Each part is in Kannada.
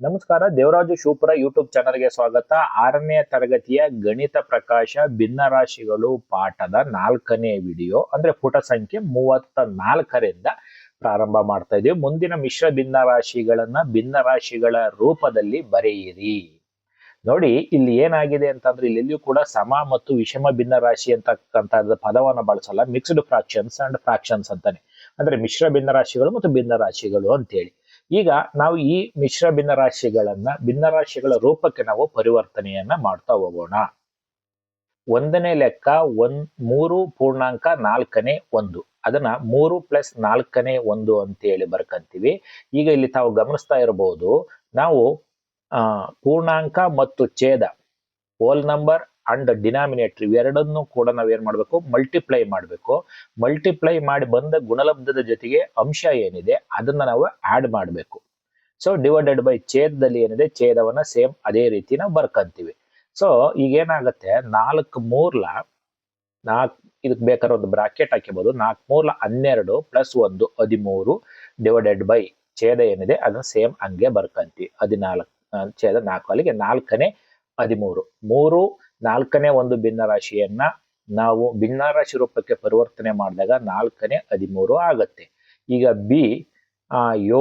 ನಮಸ್ಕಾರ, ದೇವರಾಜು ಶಿವಪುರ ಯೂಟ್ಯೂಬ್ ಚಾನಲ್ಗೆ ಸ್ವಾಗತ. ಆರನೇ ತರಗತಿಯ ಗಣಿತ ಪ್ರಕಾಶ ಭಿನ್ನರಾಶಿಗಳು ಪಾಠದ ನಾಲ್ಕನೇ ವಿಡಿಯೋ ಅಂದ್ರೆ ಪುಟ ಸಂಖ್ಯೆ ಮೂವತ್ತ ನಾಲ್ಕರಿಂದ ಪ್ರಾರಂಭ ಮಾಡ್ತಾ ಇದೀವಿ. ಮುಂದಿನ ಮಿಶ್ರ ಭಿನ್ನರಾಶಿಗಳನ್ನ ಭಿನ್ನರಾಶಿಗಳ ರೂಪದಲ್ಲಿ ಬರೆಯಿರಿ. ನೋಡಿ, ಇಲ್ಲಿ ಏನಾಗಿದೆ ಅಂತಂದ್ರೆ ಇಲ್ಲೆಲ್ಲಿಯೂ ಕೂಡ ಸಮ ಮತ್ತು ವಿಷಮ ಭಿನ್ನರಾಶಿ ಅಂತಕ್ಕಂತ ಪದವನ್ನು ಬಳಸಲ್ಲ. ಮಿಕ್ಸ್ಡ್ ಫ್ರಾಕ್ಷನ್ಸ್ ಅಂಡ್ ಫ್ರಾಕ್ಷನ್ಸ್ ಅಂತಾನೆ. ಅಂದ್ರೆ ಮಿಶ್ರ ಭಿನ್ನರಾಶಿಗಳು ಮತ್ತು ಭಿನ್ನರಾಶಿಗಳು ಅಂತೇಳಿ. ಈಗ ನಾವು ಈ ಮಿಶ್ರ ಭಿನ್ನರಾಶಿಗಳನ್ನ, ಭಿನ್ನರಾಶಿಗಳ ರೂಪಕ್ಕೆ ನಾವು ಪರಿವರ್ತನೆಯನ್ನ ಮಾಡ್ತಾ ಹೋಗೋಣ. ಒಂದನೇ ಲೆಕ್ಕ ಒಂದ್ ಮೂರು ಪೂರ್ಣಾಂಕ ನಾಲ್ಕನೇ ಒಂದು. ಅದನ್ನ ಮೂರು ಪ್ಲಸ್ ನಾಲ್ಕನೇ ಒಂದು ಅಂತೇಳಿ ಬರ್ಕಂತೀವಿ. ಈಗ ಇಲ್ಲಿ ತಾವು ಗಮನಿಸ್ತಾ ಇರಬಹುದು ನಾವು ಪೂರ್ಣಾಂಕ ಮತ್ತು ಛೇದ. ಹೋಲ್ ನಂಬರ್ ಅಂಡ್ ಡಿನಾಮಿನೇಟ್ರಿ ಇವೆರಡನ್ನು ಕೂಡ ನಾವ್ ಏನ್ ಮಾಡ್ಬೇಕು? ಮಲ್ಟಿಪ್ಲೈ ಮಾಡಬೇಕು. ಮಲ್ಟಿಪ್ಲೈ ಮಾಡಿ ಬಂದ ಗುಣಲಬ್ಧದ ಜೊತೆಗೆ ಅಂಶ ಏನಿದೆ? ಅದನ್ನ ನಾವು ಆಡ್ ಮಾಡಬೇಕು. ಸೊ ಡಿವೈಡೆಡ್ ಬೈ ಛೇದದಲ್ಲಿ ಏನಿದೆ? ಛೇದವನ್ನ ಸೇಮ್ ಅದೇ ರೀತಿ ನಾವು ಬರ್ಕಂತೀವಿ. ಸೊ ಈಗ ಏನಾಗುತ್ತೆ ನಾಲ್ಕು ಮೂರ್ಲ ನಾಲ್ಕು ಇದಕ್ಕೆ ಬೇಕಾದ್ರೆ ಒಂದು ಬ್ರಾಕೆಟ್ ಹಾಕಿಬಹುದು ನಾಲ್ಕು ಮೂರ್ಲ ಹನ್ನೆರಡು ಪ್ಲಸ್ ಒಂದು ಹದಿಮೂರು ಡಿವೈಡೆಡ್ ಬೈ ಛೇದ ಏನಿದೆ? ಅದನ್ನ ಸೇಮ್ ಹಂಗೆ ಬರ್ಕಂತೀವಿ. ಹದಿನಾಲ್ಕು, ಛೇದ ನಾಲ್ಕು ಅಲ್ಲಿಗೆ ನಾಲ್ಕನೇ ಹದಿಮೂರು. ಮೂರು ನಾಲ್ಕನೇ ಒಂದು ಭಿನ್ನರಾಶಿಯನ್ನ ನಾವು ಭಿನ್ನರಾಶಿ ರೂಪಕ್ಕೆ ಪರಿವರ್ತನೆ ಮಾಡಿದಾಗ ನಾಲ್ಕನೇ, ಹದಿಮೂರು ಆಗತ್ತೆ. ಈಗ ಬಿ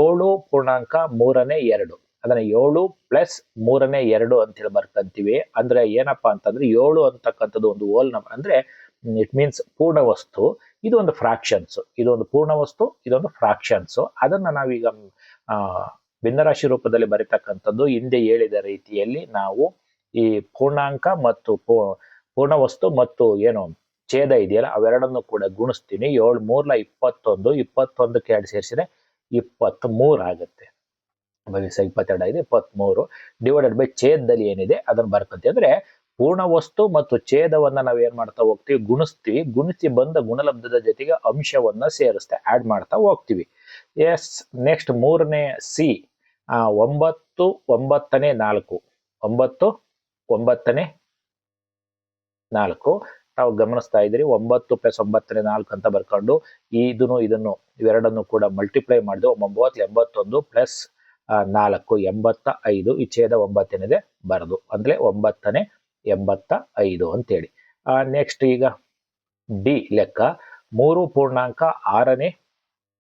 ಏಳು ಪೂರ್ಣಾಂಕ ಮೂರನೇ ಎರಡು. ಅದನ್ನ ಏಳು ಪ್ಲಸ್ ಮೂರನೇ ಎರಡು ಅಂತ ಹೇಳಿ ಬರ್ಕಂತೀವಿ. ಅಂದ್ರೆ ಏನಪ್ಪಾ ಅಂತಂದ್ರೆ ಏಳು ಅಂತಕ್ಕಂಥದ್ದು ಒಂದು ಓಲ್ ನಂಬರ್ ಅಂದ್ರೆ ಇಟ್ ಮೀನ್ಸ್ ಪೂರ್ಣ ವಸ್ತು. ಇದು ಒಂದು ಫ್ರಾಕ್ಷನ್ಸ್ ಇದೊಂದು ಪೂರ್ಣ ವಸ್ತು, ಇದೊಂದು ಫ್ರಾಕ್ಷನ್ಸ್ ಅದನ್ನ ನಾವೀಗ ಭಿನ್ನರಾಶಿ ರೂಪದಲ್ಲಿ ಬರೀತಕ್ಕಂಥದ್ದು ಹಿಂದೆ ಹೇಳಿದ ರೀತಿಯಲ್ಲಿ ನಾವು ಈ ಪೂರ್ಣಾಂಕ ಮತ್ತು ಪೂರ್ಣ ವಸ್ತು ಮತ್ತು ಏನು ಛೇದ ಇದೆಯಲ್ಲ, ಅವೆರಡನ್ನು ಕೂಡ ಗುಣಿಸ್ತೀನಿ. ಏಳು ಮೂರ್ಲ ಇಪ್ಪತ್ತೊಂದು, ಇಪ್ಪತ್ತೊಂದಕ್ಕೆ ಎರಡು ಸೇರಿಸಿದ್ರೆ ಇಪ್ಪತ್ತ್ ಮೂರು ಆಗುತ್ತೆ ಭವಿಷ್ಯ ಇಪ್ಪತ್ತೆರಡು ಆಗಿದೆ ಇಪ್ಪತ್ಮೂರು ಡಿವೈಡೆಡ್ ಬೈ ಛೇದದಲ್ಲಿ ಏನಿದೆ, ಅದನ್ನು ಬರ್ಕೊಂತೀವಿ ಅಂದ್ರೆ ಪೂರ್ಣ ವಸ್ತು ಮತ್ತು ಛೇದವನ್ನ ನಾವು ಏನ್ ಮಾಡ್ತಾ ಹೋಗ್ತೀವಿ? ಗುಣಿಸ್ತೀವಿ. ಗುಣಿಸಿ ಬಂದ ಗುಣಲಬ್ಧದ ಜೊತೆಗೆ ಅಂಶವನ್ನ ಸೇರಿಸ್ತಾ ಆಡ್ ಮಾಡ್ತಾ ಹೋಗ್ತೀವಿ. ಎಸ್ ನೆಕ್ಸ್ಟ್ ಮೂರನೇ ಸಿ ಒಂಬತ್ತು, ಒಂಬತ್ತನೇ ನಾಲ್ಕು. ಒಂಬತ್ತು ಒಂಬತ್ತನೇ ನಾಲ್ಕು. ತಾವು ಗಮನಿಸ್ತಾ ಇದ್ದೀರಿ, ಒಂಬತ್ತು ಪ್ಲಸ್ ಒಂಬತ್ತನೇ ನಾಲ್ಕು ಅಂತ ಬರ್ಕೊಂಡು ಇದನ್ನು ಇದನ್ನು, ಇವೆರಡನ್ನು ಕೂಡ ಮಲ್ಟಿಪ್ಲೈ ಮಾಡಿದ್ವು ಒಂಬತ್ತು, ಎಂಬತ್ತೊಂದು ಪ್ಲಸ್ ನಾಲ್ಕು, ಎಂಬತ್ತ ಐದು. ಈ ಛೇದ ಒಂಬತ್ತೇನಿದೆ, ಬರದು. ಅಂದ್ರೆ ಒಂಬತ್ತನೇ ಎಂಬತ್ತ ಐದು ಅಂತೇಳಿ. ನೆಕ್ಸ್ಟ್ ಈಗ ಡಿ ಲೆಕ್ಕ. ಮೂರು ಪೂರ್ಣಾಂಕ ಆರನೇ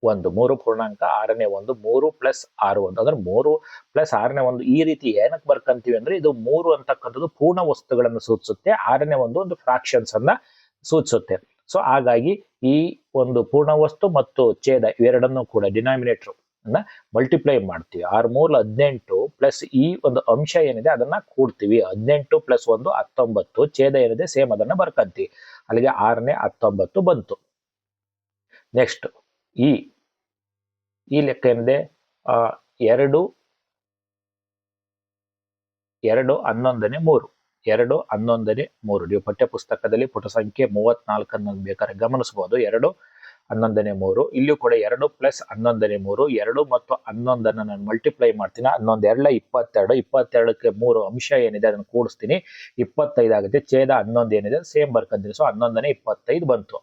ಒಂದು ಮೂರು ಪೂರ್ಣಾಂಕ ಆರನೇ ಒಂದು ಮೂರು ಪ್ಲಸ್ ಆರು ಒಂದು. ಅಂದ್ರೆ ಮೂರು ಪ್ಲಸ್ ಆರನೇ ಒಂದು ಈ ರೀತಿ ಏನಕ್ಕೆ ಬರ್ಕಂತೀವಿ ಅಂದ್ರೆ ಇದು ಮೂರು ಅಂತಕ್ಕಂಥದ್ದು ಪೂರ್ಣ ವಸ್ತುಗಳನ್ನು ಸೂಚಿಸುತ್ತೆ. ಆರನೇ ಒಂದು ಒಂದು ಫ್ರಾಕ್ಷನ್ಸ್ ಅನ್ನ ಸೂಚಿಸುತ್ತೆ. ಸೊ ಹಾಗಾಗಿ ಈ ಒಂದು ಪೂರ್ಣ ವಸ್ತು ಮತ್ತು ಛೇದ ಇವೆರಡನ್ನು ಕೂಡ ಡಿನಾಮಿನೇಟರ್ ಅನ್ನ ಮಲ್ಟಿಪ್ಲೈ ಮಾಡ್ತೀವಿ. ಆರು ಮೂರು ಹದಿನೆಂಟು ಪ್ಲಸ್ ಈ ಒಂದು ಅಂಶ ಏನಿದೆ ಅದನ್ನ ಕೂಡ್ತೀವಿ. ಹದಿನೆಂಟು ಪ್ಲಸ್ ಒಂದು ಹತ್ತೊಂಬತ್ತು, ಛೇದ ಏನಿದೆ ಸೇಮ್ ಅದನ್ನ ಬರ್ಕಂತೀವಿ. ಅಲ್ಲಿಗೆ ಆರನೇ ಹತ್ತೊಂಬತ್ತು ಬಂತು. ನೆಕ್ಸ್ಟ್ ಈ ಈ ಲೆಕ್ಕ ಏನಿದೆ? ಎರಡು ಎರಡು ಹನ್ನೊಂದನೇ ಮೂರು. ಎರಡು ಹನ್ನೊಂದನೇ ಮೂರು. ನೀವು ಪಠ್ಯಪುಸ್ತಕದಲ್ಲಿ ಪುಟ ಸಂಖ್ಯೆ ಮೂವತ್ನಾಲ್ಕನ್ನು ಬೇಕಾದ್ರೆ ಗಮನಿಸಬಹುದು ಎರಡು ಹನ್ನೊಂದನೇ ಮೂರು. ಇಲ್ಲಿಯೂ ಕೂಡ ಎರಡು ಪ್ಲಸ್ ಹನ್ನೊಂದನೇ ಮೂರು. ಎರಡು ಮತ್ತು ಹನ್ನೊಂದನ್ನು ನಾನು ಮಲ್ಟಿಪ್ಲೈ ಮಾಡ್ತೀನಿ. ಹನ್ನೊಂದು ಇಪ್ಪತ್ತೆರಡು. ಇಪ್ಪತ್ತೆರಡಕ್ಕೆ ಮೂರು ಅಂಶ ಏನಿದೆ ಅದನ್ನು ಕೂಡಿಸ್ತೀನಿ. ಇಪ್ಪತ್ತೈದು ಆಗುತ್ತೆ. ಛೇದ ಹನ್ನೊಂದು ಏನಿದೆ? ಸೇಮ್ ಬರ್ಕಂತೀನಿ. ಸೊ, ಹನ್ನೊಂದನೇ ಇಪ್ಪತ್ತೈದು ಬಂತು.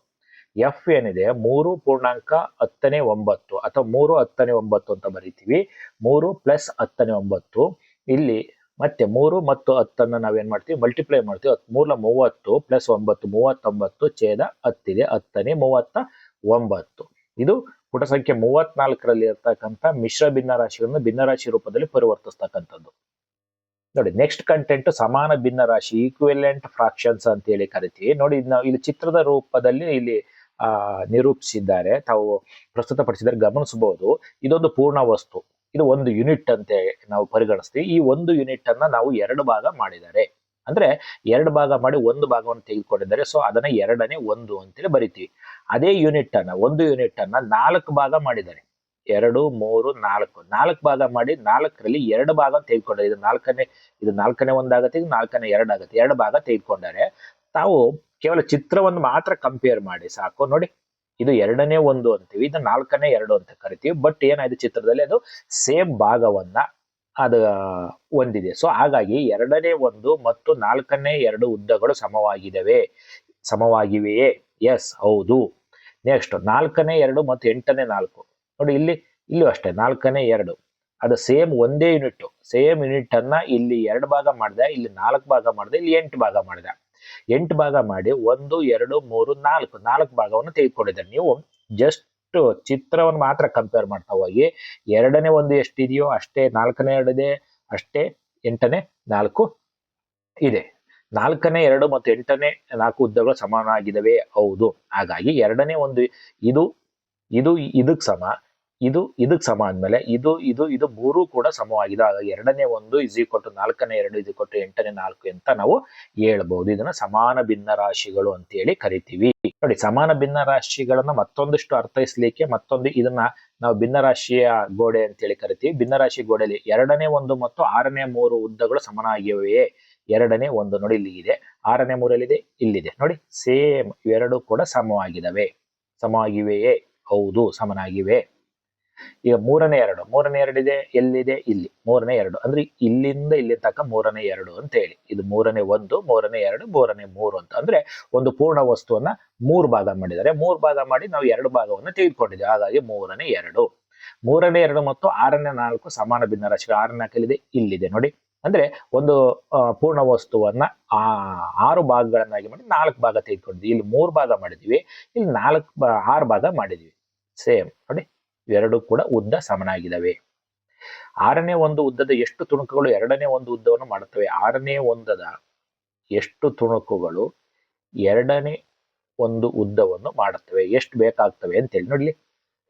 ಎಫ್ ಏನಿದೆ? ಮೂರು ಪೂರ್ಣಾಂಕ ಹತ್ತನೇ ಒಂಬತ್ತು ಅಥವಾ ಮೂರು ಹತ್ತನೇ ಒಂಬತ್ತು ಅಂತ ಬರಿತೀವಿ. ಮೂರು ಪ್ಲಸ್ ಹತ್ತನೇ ಒಂಬತ್ತು. ಇಲ್ಲಿ ಮತ್ತೆ ಮೂರು ಮತ್ತು ಹತ್ತನ್ನು ನಾವೇನು ಮಾಡ್ತೀವಿ? ಮಲ್ಟಿಪ್ಲೈ ಮಾಡ್ತೀವಿ. ಹತ್ತು ಮೂರ ಮೂವತ್ತು ಪ್ಲಸ್ ಒಂಬತ್ತು, ಮೂವತ್ತೊಂಬತ್ತು ಛೇದ ಹತ್ತಿದೆ. ಹತ್ತನೇ, ಮೂವತ್ತ ಒಂಬತ್ತು. ಇದು ಪುಟ ಸಂಖ್ಯೆ ಮೂವತ್ನಾಲ್ಕರಲ್ಲಿ ಇರ್ತಕ್ಕಂಥ ಮಿಶ್ರ ಭಿನ್ನರಾಶಿಗಳನ್ನು ಭಿನ್ನರಾಶಿ ರೂಪದಲ್ಲಿ ಪರಿವರ್ತಿಸ್ತಕ್ಕಂಥದ್ದು. ನೋಡಿ ನೆಕ್ಸ್ಟ್ ಕಂಟೆಂಟ್ ಸಮಾನ ಭಿನ್ನರಾಶಿ ಈಕ್ವೆಲೆಂಟ್ ಫ್ರಾಕ್ಷನ್ಸ್ ಅಂತ ಹೇಳಿ ಕರಿತೀವಿ. ನೋಡಿ ನಾವು ಇಲ್ಲಿ ಚಿತ್ರದ ರೂಪದಲ್ಲಿ ಇಲ್ಲಿ ನಿರೂಪಿಸಿದ್ದಾರೆ, ತಾವು ಪ್ರಸ್ತುತಪಡಿಸಿದರೆ ಗಮನಿಸಬಹುದು. ಇದೊಂದು ಪೂರ್ಣ ವಸ್ತು. ಇದು ಒಂದು ಯೂನಿಟ್ ಅಂತ ನಾವು ಪರಿಗಣಿಸ್ತೀವಿ. ಈ ಒಂದು ಯೂನಿಟ್ ಅನ್ನ ನಾವು ಎರಡು ಭಾಗ ಮಾಡಿದ್ದಾರೆ ಅಂದ್ರೆ ಎರಡು ಭಾಗ ಮಾಡಿ ಒಂದು ಭಾಗವನ್ನು ತೆಗೆದುಕೊಂಡಿದ್ದಾರೆ. ಸೊ, ಅದನ್ನ ಎರಡನೇ ಒಂದು ಅಂತೇಳಿ ಬರಿತೀವಿ. ಅದೇ ಯೂನಿಟ್ ಅನ್ನ ಒಂದು ಯೂನಿಟ್ ಅನ್ನ ನಾಲ್ಕು ಭಾಗ ಮಾಡಿದ್ದಾರೆ. ಎರಡು, ಮೂರು, ನಾಲ್ಕು. ನಾಲ್ಕು ಭಾಗ ಮಾಡಿ ನಾಲ್ಕರಲ್ಲಿ ಎರಡು ಭಾಗ ತೆಗೆದುಕೊಂಡಾರೆ ಇದು ನಾಲ್ಕನೇ ಇದು ನಾಲ್ಕನೇ ಒಂದಾಗತ್ತೆ ಇದು ನಾಲ್ಕನೇ ಎರಡಾಗತ್ತೆ ಎರಡು ಭಾಗ ತೆಗೆದುಕೊಂಡಾರೆ, ತಾವು ಕೇವಲ ಚಿತ್ರವನ್ನು ಮಾತ್ರ ಕಂಪೇರ್ ಮಾಡಿ ಸಾಕು. ನೋಡಿ, ಇದು ಎರಡನೇ ಒಂದು ಅಂತೀವಿ, ಇದು ನಾಲ್ಕನೇ ಎರಡು ಅಂತ ಕರಿತೀವಿ ಬಟ್ ಏನಾಯ್ತು ಚಿತ್ರದಲ್ಲಿ? ಅದು ಸೇಮ್ ಭಾಗವನ್ನ ಅದು ಹೊಂದಿದೆ. ಸೊ ಹಾಗಾಗಿ ಎರಡನೇ ಒಂದು ಮತ್ತು ನಾಲ್ಕನೇ ಎರಡು ಉದ್ದಗಳು ಸಮವಾಗಿದವೆ. ಸಮವಾಗಿವೆಯೇ? ಎಸ್ ಹೌದು. ನೆಕ್ಸ್ಟ್ ನಾಲ್ಕನೇ ಎರಡು ಮತ್ತು ಎಂಟನೇ ನಾಲ್ಕು. ನೋಡಿ, ಇಲ್ಲಿ, ಇಲ್ಲೂ ಅಷ್ಟೇ, ನಾಲ್ಕನೇ ಎರಡು. ಅದು ಸೇಮ್ ಒಂದೇ ಯೂನಿಟ್ ಸೇಮ್ ಯೂನಿಟ್ ಅನ್ನ ಇಲ್ಲಿ ಎರಡು ಭಾಗ ಮಾಡಿದೆ, ಇಲ್ಲಿ ನಾಲ್ಕು ಭಾಗ ಮಾಡಿದೆ, ಇಲ್ಲಿ ಎಂಟು ಭಾಗ ಮಾಡಿದೆ. ಎಂಟು ಭಾಗ ಮಾಡಿ ಒಂದು, ಎರಡು, ಮೂರು, ನಾಲ್ಕು ನಾಲ್ಕು ಭಾಗವನ್ನು ತೆಗೆದುಕೊಂಡಿದ್ದಾರೆ ನೀವು ಜಸ್ಟ್ ಚಿತ್ರವನ್ನು ಮಾತ್ರ ಕಂಪೇರ್ ಮಾಡ್ತಾ ಹೋಗಿ. ಎರಡನೇ ಒಂದು ಎಷ್ಟಿದೆಯೋ ಅಷ್ಟೇ, ನಾಲ್ಕನೇ ಎರಡಿದೆ ಅಷ್ಟೇ, ಎಂಟನೇ ನಾಲ್ಕು ಇದೆ. ನಾಲ್ಕನೇ, ಎರಡು ಮತ್ತು ಎಂಟನೇ ನಾಲ್ಕು ಉದ್ದಗಳು ಆಗಿದವೆ ಹೌದು. ಹಾಗಾಗಿ ಎರಡನೇ ಒಂದು ಇದು ಇದು, ಇದಕ್ಕೆ ಸಮ. ಇದು ಇದಕ್ಕೆ ಸಮ ಆದ್ಮೇಲೆ ಇದು ಇದು ಇದು ಮೂರು ಕೂಡ ಸಮವಾಗಿದೆ ಎರಡನೇ ಒಂದು ಇಸ್ ಈಕ್ವಲ್ ಟು ನಾಲ್ಕನೇ ಎರಡು ಈಕ್ವಲ್ ಟು ಎಂಟನೇ ನಾಲ್ಕು ಅಂತ ನಾವು ಹೇಳ್ಬಹುದು ಇದನ್ನ ಸಮಾನ ಭಿನ್ನ ರಾಶಿಗಳು ಅಂತೇಳಿ ಕರಿತೀವಿ. ನೋಡಿ, ಸಮಾನ ಭಿನ್ನ ರಾಶಿಗಳನ್ನ ಮತ್ತೊಂದಿಷ್ಟು ಅರ್ಥೈಸ್ಲಿಕ್ಕೆ ಮತ್ತೊಂದು ಇದನ್ನ ನಾವು ಭಿನ್ನ ರಾಶಿಯ ಗೋಡೆ ಅಂತೇಳಿ ಕರಿತೀವಿ. ಭಿನ್ನ ರಾಶಿ ಗೋಡೆಯಲ್ಲಿ ಎರಡನೇ ಒಂದು ಮತ್ತು ಆರನೇ ಮೂರು ಉದ್ದಗಳು ಸಮನಾಗಿವೆಯೇ? ಎರಡನೇ ಒಂದು ನೋಡಿ, ಇಲ್ಲಿ ಇದೆ. ಆರನೇ ಮೂರಲ್ಲಿದೆ, ಇಲ್ಲಿದೆ. ನೋಡಿ, ಸೇಮ್ ಇವೆರಡು ಕೂಡ ಸಮವಾಗಿದವೆ. ಸಮವಾಗಿವೆಯೇ? ಹೌದು, ಸಮನಾಗಿವೆ. ಈಗ ಮೂರನೇ ಎರಡು, ಮೂರನೇ ಎರಡಿದೆ ಎಲ್ಲಿದೆ, ಇಲ್ಲಿ. ಮೂರನೇ ಎರಡು. ಅಂದ್ರೆ ಇಲ್ಲಿಂದ ಇಲ್ಲಿ ತಕ್ಕ ಮೂರನೇ ಎರಡು ಅಂತ ಹೇಳಿ. ಇದು ಮೂರನೇ ಒಂದು, ಮೂರನೇ ಎರಡು, ಮೂರನೇ ಮೂರು ಅಂತ. ಅಂದ್ರೆ ಒಂದು ಪೂರ್ಣ ವಸ್ತುವನ್ನ ಮೂರು ಭಾಗ ಮಾಡಿದ್ದಾರೆ. ಮೂರು ಭಾಗ ಮಾಡಿ ನಾವು ಎರಡು ಭಾಗವನ್ನು ತೆಗೆದುಕೊಂಡಿದ್ದೇವೆ. ಹಾಗಾಗಿ ಮೂರನೇ ಎರಡು. ಮೂರನೇ ಎರಡು ಮತ್ತು ಆರನೇ ನಾಲ್ಕು ಸಮಾನ ಭಿನ್ನ ರಾಶಿ ಆರನೇ ನಾಲ್ಕಲ್ಲಿದೆ, ಇಲ್ಲಿದೆ. ನೋಡಿ, ಅಂದ್ರೆ ಒಂದು ಪೂರ್ಣ ವಸ್ತುವನ್ನ ಆ, ಆರು ಭಾಗಗಳನ್ನಾಗಿ ಮಾಡಿ ನಾಲ್ಕು ಭಾಗ ತೆಗೆದುಕೊಂಡಿದ್ವಿ ಇಲ್ಲಿ ಮೂರು ಭಾಗ ಮಾಡಿದ್ವಿ ಇಲ್ಲಿ ನಾಲ್ಕು ಆರು ಭಾಗ ಮಾಡಿದ್ವಿ ಸೇಮ್. ನೋಡಿ ಇವೆರಡು ಕೂಡ ಉದ್ದ ಸಮನಾಗಿದ್ದಾವೆ. ಆರನೇ ಒಂದು ಉದ್ದದ ಎಷ್ಟು ತುಣುಕುಗಳು ಎರಡನೇ ಒಂದು ಉದ್ದವನ್ನು ಮಾಡುತ್ತವೆ? ಆರನೇ ಒಂದದ ಎಷ್ಟು ತುಣುಕುಗಳು ಎರಡನೇ ಒಂದು ಉದ್ದವನ್ನು ಮಾಡುತ್ತವೆ? ಎಷ್ಟು ಬೇಕಾಗ್ತವೆ ಅಂತೇಳಿ ನೋಡ್ಲಿ.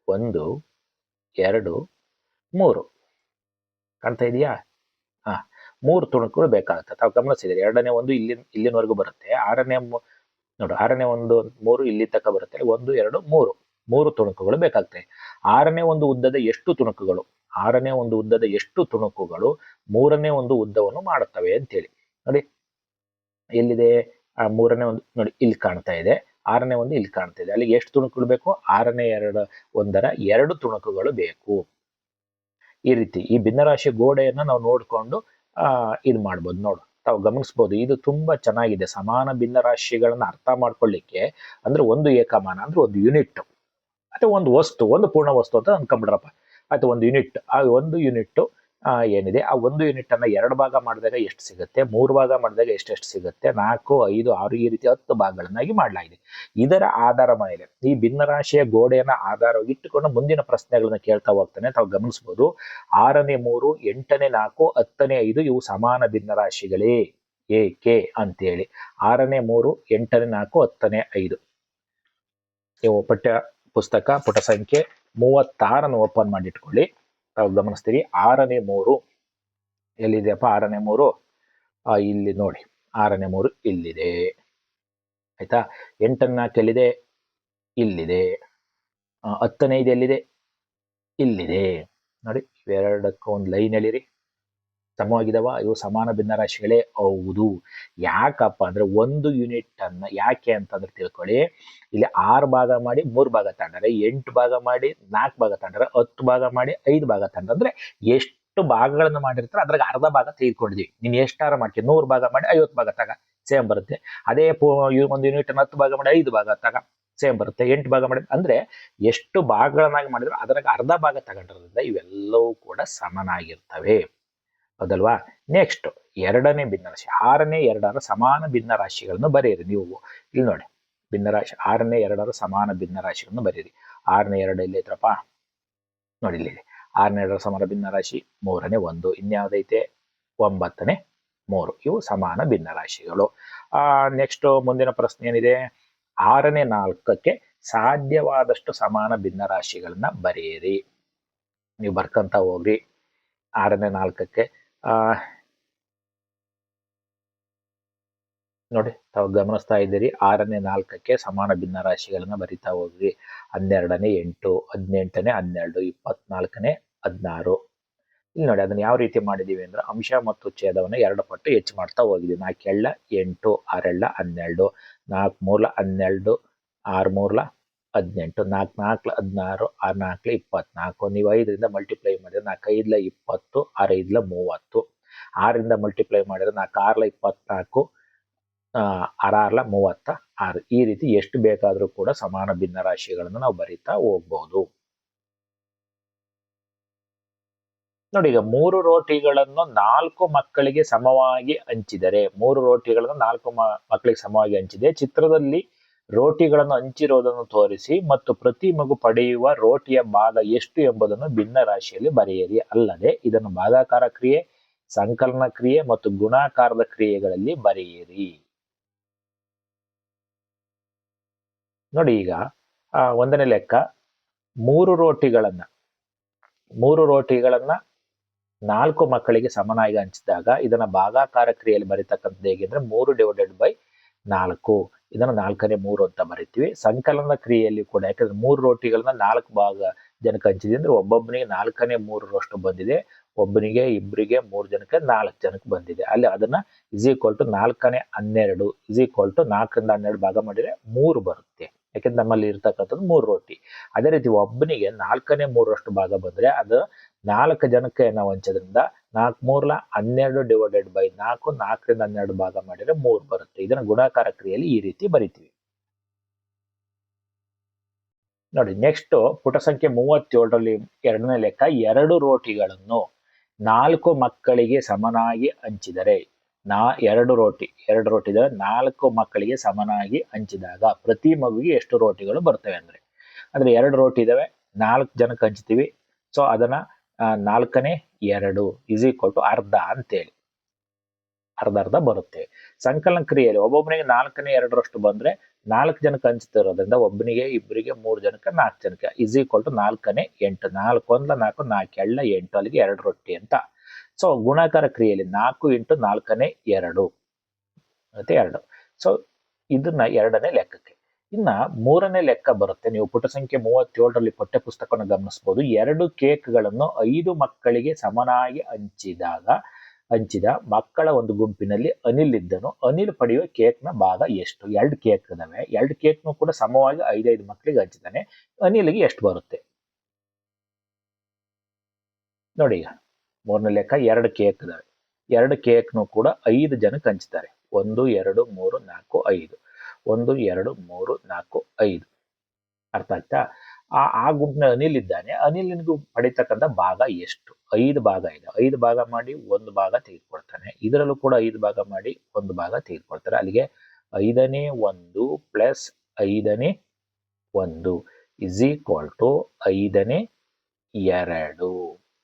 ಒಂದು, ಎರಡು, ಮೂರು. ಕಾಣ್ತಾ ಇದೆಯಾ? ಹಾ, ಮೂರು ತುಣುಕುಗಳು ಬೇಕಾಗುತ್ತೆ. ತಾವು ಗಮನಿಸಿದ್ರೆ ಎರಡನೇ ಒಂದು ಇಲ್ಲಿ, ಇಲ್ಲಿನವರೆಗೂ ಬರುತ್ತೆ. ಆರನೇ ನೋಡು, ಆರನೇ ಒಂದು ಮೂರು ಇಲ್ಲಿ ತಕ್ಕ ಬರುತ್ತೆ. ಒಂದು, ಎರಡು, ಮೂರು. ಮೂರು ತುಣುಕುಗಳು ಬೇಕಾಗ್ತವೆ. ಆರನೇ ಒಂದು ಉದ್ದದ ಎಷ್ಟು ತುಣುಕುಗಳು? ಆರನೇ ಒಂದು ಉದ್ದದ ಎಷ್ಟು ತುಣುಕುಗಳು ಮೂರನೇ ಒಂದು ಉದ್ದವನ್ನು ಮಾಡುತ್ತವೆ ಅಂತೇಳಿ. ನೋಡಿ, ಎಲ್ಲಿದೆ? ಮೂರನೇ ಒಂದು, ನೋಡಿ, ಇಲ್ಲಿ ಕಾಣ್ತಾ ಇದೆ. ಆರನೇ ಒಂದು ಇಲ್ಲಿ ಕಾಣ್ತಾ ಇದೆ. ಅಲ್ಲಿಗೆ ಎಷ್ಟು ತುಣುಕುಗಳು ಬೇಕು? ಆರನೇ ಎರಡು, ಒಂದರ ಎರಡು ತುಣುಕುಗಳು ಬೇಕು. ಈ ರೀತಿ, ಈ ಭಿನ್ನರಾಶಿ ಗೋಡೆಯನ್ನ ನಾವು ನೋಡ್ಕೊಂಡು ಇದು ಮಾಡ್ಬೋದು. ನೋಡು, ತಾವು ಗಮನಿಸ್ಬೋದು, ಇದು ತುಂಬಾ ಚೆನ್ನಾಗಿದೆ. ಸಮಾನ ಭಿನ್ನರಾಶಿಗಳನ್ನ ಅರ್ಥ ಮಾಡ್ಕೊಳ್ಳಿಕ್ಕೆ ಅಂದ್ರೆ ಒಂದು ಏಕಮಾನ ಅಂದ್ರೆ ಒಂದು ಯೂನಿಟ್ ಅಥವಾ ಒಂದು ವಸ್ತು, ಒಂದು ಪೂರ್ಣ ವಸ್ತು ಅಂತ ಅನ್ಕೊಂಬಿಡ್ರಪ್ಪ ಅಥವಾ ಒಂದು ಯೂನಿಟ್ ಆ ಒಂದು ಯೂನಿಟ್ ಏನಿದೆ, ಆ ಒಂದು ಯೂನಿಟ್ ಅನ್ನ ಎರಡು ಭಾಗ ಮಾಡಿದಾಗ ಎಷ್ಟು ಸಿಗುತ್ತೆ? ಮೂರು ಭಾಗ ಮಾಡಿದಾಗ ಎಷ್ಟೆಷ್ಟು ಸಿಗುತ್ತೆ? ನಾಲ್ಕು, ಐದು, ಆರು ಈ ರೀತಿ ಹತ್ತು ಭಾಗಗಳನ್ನಾಗಿ ಮಾಡಲಾಗಿದೆ. ಇದರ ಆಧಾರ ಮೇಲೆ, ಈ ಭಿನ್ನರಾಶಿಯ ಗೋಡೆಯನ್ನ ಆಧಾರವಾಗಿ ಇಟ್ಟುಕೊಂಡು ಮುಂದಿನ ಪ್ರಶ್ನೆಗಳನ್ನ ಕೇಳ್ತಾ ಹೋಗ್ತಾನೆ ತಾವು ಗಮನಿಸಬಹುದು ಆರನೇ ಮೂರು, ಎಂಟನೇ ನಾಲ್ಕು, ಹತ್ತನೇ ಐದು ಇವು ಸಮಾನ ಭಿನ್ನರಾಶಿಗಳೇ ಏಕೆ ಅಂತೇಳಿ. ಆರನೇ ಮೂರು, ಎಂಟನೇ ನಾಲ್ಕು, ಹತ್ತನೇ ಐದು. ಇವು ಪಠ್ಯ ಪುಸ್ತಕ ಪುಟ ಸಂಖ್ಯೆ ಮೂವತ್ತಾರನ್ನು ಓಪನ್ ಮಾಡಿ ಇಟ್ಕೊಳ್ಳಿ ತಾವು ಗಮನಿಸ್ತೀರಿ, ಆರನೇ ಮೂರು. ಎಲ್ಲಿದೆಯಪ್ಪ? ಆರನೇ ಮೂರು. ಇಲ್ಲಿ ನೋಡಿ. ಆರನೇ ಮೂರು ಇಲ್ಲಿದೆ. ಆಯ್ತಾ? ಎಂಟನ್ನ ಎಲ್ಲಿದೆ ಇಲ್ಲಿದೆ. ಹತ್ತನೈದು ಎಲ್ಲಿದೆ? ಇಲ್ಲಿದೆ. ನೋಡಿ ಎರಡಕ್ಕೂ ಒಂದು ಲೈನ್ ಎಳಿರಿ ಸಮವಾಗಿದಾವ ಇವು ಸಮಾನ ಭಿನ್ನರಾಶಿಗಳೇ ಹೌದು. ಯಾಕಪ್ಪ ಅಂದ್ರೆ ಒಂದು ಯೂನಿಟ್ ಅನ್ನ ಯಾಕೆ ಅಂತಂದ್ರೆ ತಿಳ್ಕೊಳ್ಳಿ. ಇಲ್ಲಿ ಆರು ಭಾಗ ಮಾಡಿ, ಮೂರು ಭಾಗ ತಗೊಂಡಾರೆ ಎಂಟು ಭಾಗ ಮಾಡಿ, ನಾಲ್ಕು ಭಾಗ ತಗೊಂಡಾರೆ ಹತ್ತು ಭಾಗ ಮಾಡಿ, ಐದು ಭಾಗ ತಗೊಂಡ್ರೆ ಎಷ್ಟು ಭಾಗಗಳನ್ನು ಮಾಡಿರ್ತಾರೆ ಅದ್ರಾಗ ಅರ್ಧ ಭಾಗ ತೆಗೆದುಕೊಂಡಿದ್ವಿ. ನೀನು ಎಷ್ಟಾರ ಮಾಡ್ತೀವಿ ನೂರು ಭಾಗ ಮಾಡಿ ಐವತ್ತು ಭಾಗ ತಗ ಸೇಮ್ ಬರುತ್ತೆ. ಅದೇ ಒಂದು ಯೂನಿಟ್ ಹತ್ತು ಭಾಗ ಮಾಡಿ, ಐದು ಭಾಗ ತಗ ಸೇಮ್ ಬರುತ್ತೆ. ಎಂಟು ಭಾಗ ಮಾಡಿ ಅಂದ್ರೆ ಎಷ್ಟು ಭಾಗಗಳನ್ನಾಗಿ ಮಾಡಿದ್ರು ಅದರಾಗ ಅರ್ಧ ಭಾಗ ತಗೊಂಡಿರೋದ್ರಿಂದ ಇವೆಲ್ಲವೂ ಕೂಡ ಸಮನಾಗಿರ್ತವೆ. ಹೌದಲ್ವಾ ನೆಕ್ಸ್ಟ್ ಎರಡನೇ ಭಿನ್ನರಾಶಿ, ಆರನೇ ಎರಡರ ಸಮಾನ ಭಿನ್ನ ರಾಶಿಗಳನ್ನು ಬರೆಯಿರಿ ನೀವು. ಇಲ್ಲಿ ನೋಡಿ, ಭಿನ್ನರಾಶಿ, ಆರನೇ ಎರಡರ ಸಮಾನ ಭಿನ್ನ ರಾಶಿಗಳನ್ನು ಬರೆಯಿರಿ. ಆರನೇ ಎರಡು ಇಲ್ಲಿ ಐತ್ರಪ್ಪ? ನೋಡಿ ಇಲ್ಲಿ ಆರನೇ ಎರಡರ ಸಮಾನ ಭಿನ್ನ ರಾಶಿ ಮೂರನೇ ಒಂದು ಇನ್ಯಾವುದೈತೆ ಒಂಬತ್ತನೇ ಮೂರು. ಇವು ಸಮಾನ ಭಿನ್ನ ರಾಶಿಗಳು ಆ ನೆಕ್ಸ್ಟ್ ಮುಂದಿನ ಪ್ರಶ್ನೆ ಏನಿದೆ? ಆರನೇ ನಾಲ್ಕಕ್ಕೆ ಸಾಧ್ಯವಾದಷ್ಟು ಸಮಾನ ಭಿನ್ನ ರಾಶಿಗಳನ್ನ ಬರೆಯಿರಿ. ನೀವು ಬರ್ಕಂತ ಹೋಗ್ರಿ. ಆರನೇ ನಾಲ್ಕಕ್ಕೆ ನೋಡಿ, ತಾವು ಗಮನಿಸ್ತಾ ಇದ್ದೀರಿ, ಆರನೇ ನಾಲ್ಕಕ್ಕೆ ಸಮಾನ ಭಿನ್ನ ರಾಶಿಗಳನ್ನ ಬರಿತಾ ಹೋಗ್ರಿ. ಹನ್ನೆರಡನೇ ಎಂಟು, ಹದಿನೆಂಟನೇ ಹನ್ನೆರಡು, ಇಪ್ಪತ್ನಾಲ್ಕನೇ ಹದಿನಾರು. ಇಲ್ಲಿ ನೋಡಿ, ಅದನ್ನ ಯಾವ ರೀತಿ ಮಾಡಿದೀವಿ ಅಂದ್ರೆ ಅಂಶ ಮತ್ತು ಛೇದವನ್ನು ಎರಡು ಪಟ್ಟು ಹೆಚ್ಚು ಮಾಡ್ತಾ ಹೋಗಿದ್ವಿ. ನಾಲ್ಕು ಎಳ್ಳ, ಎಂಟು, ಆರೆಳ್ಳ, ಹನ್ನೆರಡು. ನಾಲ್ಕು ಮೂರ್ಲ, ಹನ್ನೆರಡು, ಆರು ಮೂರ್ಲ ಹದಿನೆಂಟು, ನಾಲ್ಕು ನಾಲ್ಕು ಹದಿನಾರು, ಆರು ನಾಲ್ಕು ಇಪ್ಪತ್ನಾಲ್ಕು ನೀವು ಐದರಿಂದ ಮಲ್ಟಿಪ್ಲೈ ಮಾಡಿದ್ರೆ ನಾಲ್ಕು ಐದ್ಲ ಇಪ್ಪತ್ತು, ಆರು ಐದ್ಲ ಮೂವತ್ತು. ಆರರಿಂದ ಮಲ್ಟಿಪ್ಲೈ ಮಾಡಿದ್ರೆ ನಾಲ್ಕು ಆರ್ಲ ಇಪ್ಪತ್ನಾಲ್ಕು ಆರಾರ್ಲ ಮೂವತ್ತ, ಆರು. ಈ ರೀತಿ ಎಷ್ಟು ಬೇಕಾದರೂ ಕೂಡ ಸಮಾನ ಭಿನ್ನ ರಾಶಿಗಳನ್ನು ನಾವು ಬರಿತಾ ಹೋಗ್ಬೋದು. ನೋಡಿ, ಈಗ ಮೂರು ರೋಟಿಗಳನ್ನು ನಾಲ್ಕು ಮಕ್ಕಳಿಗೆ ಸಮವಾಗಿ ಹಂಚಿದರೆ, ಮೂರು ರೋಟಿಗಳನ್ನು ನಾಲ್ಕು ಮಕ್ಕಳಿಗೆ ಸಮವಾಗಿ ಹಂಚಿದೆ ಚಿತ್ರದಲ್ಲಿ ರೋಟಿಗಳನ್ನು ಹಂಚಿರುವುದನ್ನು ತೋರಿಸಿ ಮತ್ತು ಪ್ರತಿ ಮಗು ಪಡೆಯುವ ರೋಟಿಯ ಭಾಗ ಎಷ್ಟು ಎಂಬುದನ್ನು ಭಿನ್ನ ರಾಶಿಯಲ್ಲಿ ಬರೆಯಿರಿ. ಅಲ್ಲದೆ ಇದನ್ನು ಭಾಗಾಕಾರ ಕ್ರಿಯೆ, ಸಂಕಲನ ಕ್ರಿಯೆ ಮತ್ತು ಗುಣಾಕಾರದ ಕ್ರಿಯೆಗಳಲ್ಲಿ ಬರೆಯಿರಿ. ನೋಡಿ ಈಗ ಒಂದನೇ ಲೆಕ್ಕ, ಮೂರು ರೋಟಿಗಳನ್ನ ಮೂರು ರೋಟಿಗಳನ್ನ ನಾಲ್ಕು ಮಕ್ಕಳಿಗೆ ಸಮನಾಗಿ ಹಂಚಿದಾಗ ಇದನ್ನ ಭಾಗಾಕಾರ ಕ್ರಿಯೆಯಲ್ಲಿ ಬರೀತಕ್ಕಂಥದ್ದು ಹೇಗೆಂದರೆ ಮೂರು ಡಿವೈಡೆಡ್ ಬೈ ನಾಲ್ಕು, ಇದನ್ನ ನಾಲ್ಕನೇ ಮೂರು ಅಂತ ಬರಿತೀವಿ. ಸಂಕಲನ ಕ್ರಿಯೆಯಲ್ಲಿ ಕೂಡ, ಯಾಕಂದ್ರೆ ಮೂರು ರೋಟಿಗಳನ್ನ ನಾಲ್ಕು ಭಾಗ ಜನಕ್ಕೆ ಹಂಚಿದೆ ಅಂದ್ರೆ ಒಬ್ಬೊಬ್ಬನಿಗೆ ನಾಲ್ಕನೇ ಮೂರರಷ್ಟು ಬಂದಿದೆ. ಒಬ್ಬನಿಗೆ ಇಬ್ಬರಿಗೆ ಮೂರು ಜನಕ್ಕೆ ನಾಲ್ಕು ಜನಕ್ಕೆ ಬಂದಿದೆ. ಅಲ್ಲಿ ಅದನ್ನ ಇಸ್ ಈಕ್ವಲ್ ಟು ನಾಲ್ಕನೇ ಹನ್ನೆರಡು ಇಸ್ ಈಕ್ವಲ್ ಟು ನಾಲ್ಕರಿಂದ ಹನ್ನೆರಡು ಭಾಗ ಮಾಡಿದ್ರೆ ಮೂರು ಬರುತ್ತೆ. ಯಾಕೆಂದ್ರೆ ನಮ್ಮಲ್ಲಿ ಇರ್ತಕ್ಕಂಥದ್ದು ಮೂರು ರೋಟಿ. ಅದೇ ರೀತಿ ಒಬ್ಬನಿಗೆ ನಾಲ್ಕನೇ ಮೂರರಷ್ಟು ಭಾಗ ಬಂದ್ರೆ ಅದು ನಾಲ್ಕು ಜನಕ್ಕೆ ನಾವು ಹಂಚೋದ್ರಿಂದ ನಾಲ್ಕು ಮೂರ್ಲ ಹನ್ನೆರಡು ಡಿವೈಡೆಡ್ ಬೈ ನಾಲ್ಕು, ನಾಲ್ಕರಿಂದ ಹನ್ನೆರಡು ಭಾಗ ಮಾಡಿದ್ರೆ ಮೂರು ಬರುತ್ತೆ. ಇದನ್ನ ಗುಣಾಕಾರ ಕ್ರಿಯೆಯಲ್ಲಿ ಈ ರೀತಿ ಬರಿತೀವಿ. ನೋಡಿ ನೆಕ್ಸ್ಟ್ ಪುಟ ಸಂಖ್ಯೆ ಮೂವತ್ತೇಳರಲ್ಲಿ ಎರಡನೇ ಲೆಕ್ಕ, ಎರಡು ರೋಟಿಗಳನ್ನು ನಾಲ್ಕು ಮಕ್ಕಳಿಗೆ ಸಮನಾಗಿ ಹಂಚಿದರೆ, ನಾ, ಎರಡು ರೋಟಿ ಎರಡು ರೋಟಿ ಇದಾವೆ ನಾಲ್ಕು ಮಕ್ಕಳಿಗೆ ಸಮನಾಗಿ ಹಂಚಿದಾಗ ಪ್ರತಿ ಮಗುವಿಗೆ ಎಷ್ಟು ರೋಟಿಗಳು ಬರ್ತವೆ ಅಂದ್ರೆ. ಅಂದ್ರೆ ಎರಡು ರೋಟಿ ಇದಾವೆ, ನಾಲ್ಕು ಜನಕ್ಕೆ ಹಂಚ್ತೀವಿ. ಸೊ ಅದನ್ನ ನಾಲ್ಕನೇ ಎರಡು ಇಸ್ ಈಕ್ವಲ್ ಟು ಅರ್ಧ ಅಂತೇಳಿ. ಅರ್ಧ ಅರ್ಧ ಬರುತ್ತೆ. ಸಂಕಲನ ಕ್ರಿಯೆಯಲ್ಲಿ ಒಬ್ಬೊಬ್ಬನಿಗೆ ನಾಲ್ಕನೇ ಎರಡರಷ್ಟು ಬಂದ್ರೆ ನಾಲ್ಕು ಜನಕ್ಕೆ ಹಂಚ್ತಿರೋದ್ರಿಂದ ಒಬ್ಬನಿಗೆ, ಇಬ್ಬರಿಗೆ, ಮೂರು ಜನಕ್ಕೆ, ನಾಲ್ಕು ಜನಕ್ಕೆ ಇಸ್ ಈಕ್ವಲ್ ಟು ನಾಲ್ಕನೇ ಎಂಟು. ನಾಲ್ಕು ಒಂದ್ಲ ನಾಲ್ಕು ನಾಲ್ಕು ಎಳ್ಳ ಎಂಟು ಅಲ್ಲಿಗೆ ಎರಡು ರೊಟ್ಟಿ ಅಂತ. ಸೊ ಗುಣಾಕಾರ ಕ್ರಿಯೆಯಲ್ಲಿ ನಾಲ್ಕು ಇಂಟು ನಾಲ್ಕನೇ ಎರಡು. ಮತ್ತೆ ಎರಡು. ಸೊ ಇದನ್ನ ಎರಡನೇ ಲೆಕ್ಕಕ್ಕೆ. ಇನ್ನ ಮೂರನೇ ಲೆಕ್ಕ ಬರುತ್ತೆ. ನೀವು ಪುಟ ಸಂಖ್ಯೆ ಮೂವತ್ತೇಳರಲ್ಲಿ ಪಠ್ಯ ಪುಸ್ತಕವನ್ನು ಗಮನಿಸಬಹುದು ಎರಡು ಕೇಕ್ಗಳನ್ನು ಐದು ಮಕ್ಕಳಿಗೆ ಸಮನಾಗಿ ಹಂಚಿದಾಗ, ಹಂಚಿದ ಮಕ್ಕಳ ಒಂದು ಗುಂಪಿನಲ್ಲಿ ಅನಿಲ್ ಇದ್ದನು. ಅನಿಲ್ ಪಡೆಯುವ ಕೇಕ್ನ ಭಾಗ ಎಷ್ಟು? ಎರಡು ಕೇಕ್ ಇದಾವೆ. ಎರಡು ಕೇಕ್ನು ಕೂಡ ಸಮವಾಗಿ ಐದೈದು ಮಕ್ಕಳಿಗೆ ಹಂಚಿದ್ದಾನೆ. ಅನಿಲ್ಗೆ ಎಷ್ಟು ಬರುತ್ತೆ? ನೋಡಿ ಈಗ ಮೂರನೇ ಲೆಕ್ಕ ಎರಡು ಕೇಕ್ ಇದಾವೆ. ಎರಡು ಕೇಕ್ನು ಕೂಡ ಐದು ಜನಕ್ಕೆ ಹಂಚ್ತಾರೆ. ಒಂದು, ಎರಡು, ಮೂರು, ನಾಲ್ಕು, ಐದು. ಒಂದು, ಎರಡು, ಮೂರು, ನಾಲ್ಕು, ಐದು. ಅರ್ಥ ಆಯ್ತಾ? ಆ ಆ ಗುಂಪಿನ ಅನಿಲ್ ಇದ್ದಾನೆ. ಅನಿಲ್ನಿಗೂ ಪಡಿತಕ್ಕಂಥ ಭಾಗ ಎಷ್ಟು? ಐದು ಭಾಗ ಇದೆ. ಐದು ಭಾಗ ಮಾಡಿ ಒಂದು ಭಾಗ ತೆಗೆದುಕೊಳ್ತಾನೆ ಇದರಲ್ಲೂ ಕೂಡ ಐದು ಭಾಗ ಮಾಡಿ ಒಂದು ಭಾಗ ತೆಗೆದುಕೊಳ್ತಾರೆ ಅಲ್ಲಿಗೆ ಐದನೇ ಒಂದು ಪ್ಲಸ್ ಐದನೇ ಒಂದು ಇಸ್ ಈಕ್ವಲ್ ಟು ಐದನೇ ಎರಡು.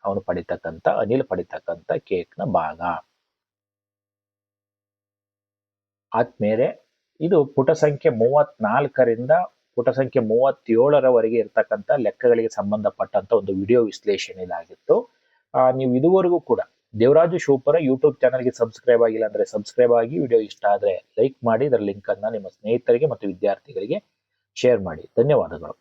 ಅವನು ಪಡಿತಕ್ಕಂಥ, ಅನಿಲ್ ಪಡಿತಕ್ಕಂಥ ಕೇಕ್ನ ಭಾಗ. ಆದ್ಮೇಲೆ ಇದು ಪುಟ ಸಂಖ್ಯೆ ಮೂವತ್ನಾಲ್ಕರಿಂದ ಪುಟ ಸಂಖ್ಯೆ ಮೂವತ್ತೇಳರವರೆಗೆ ಇರ್ತಕ್ಕಂಥ ಲೆಕ್ಕಗಳಿಗೆ ಸಂಬಂಧಪಟ್ಟಂತ ಒಂದು ವಿಡಿಯೋ ವಿಶ್ಲೇಷಣೆಲಾಗಿತ್ತು. ಆ, ನೀವು ಇದುವರೆಗೂ ಕೂಡ ದೇವರಾಜು ಶೂಪರ ಯೂಟ್ಯೂಬ್ ಚಾನಲ್ಗೆ ಸಬ್ಸ್ಕ್ರೈಬ್ ಆಗಿಲ್ಲ ಅಂದ್ರೆ ಸಬ್ಸ್ಕ್ರೈಬ್ ಆಗಿ ವಿಡಿಯೋ ಇಷ್ಟ ಆದ್ರೆ ಲೈಕ್ ಮಾಡಿ ಇದರ ಲಿಂಕ್ ಅನ್ನ ನಿಮ್ಮ ಸ್ನೇಹಿತರಿಗೆ ಮತ್ತು ವಿದ್ಯಾರ್ಥಿಗಳಿಗೆ ಶೇರ್ ಮಾಡಿ. ಧನ್ಯವಾದಗಳು.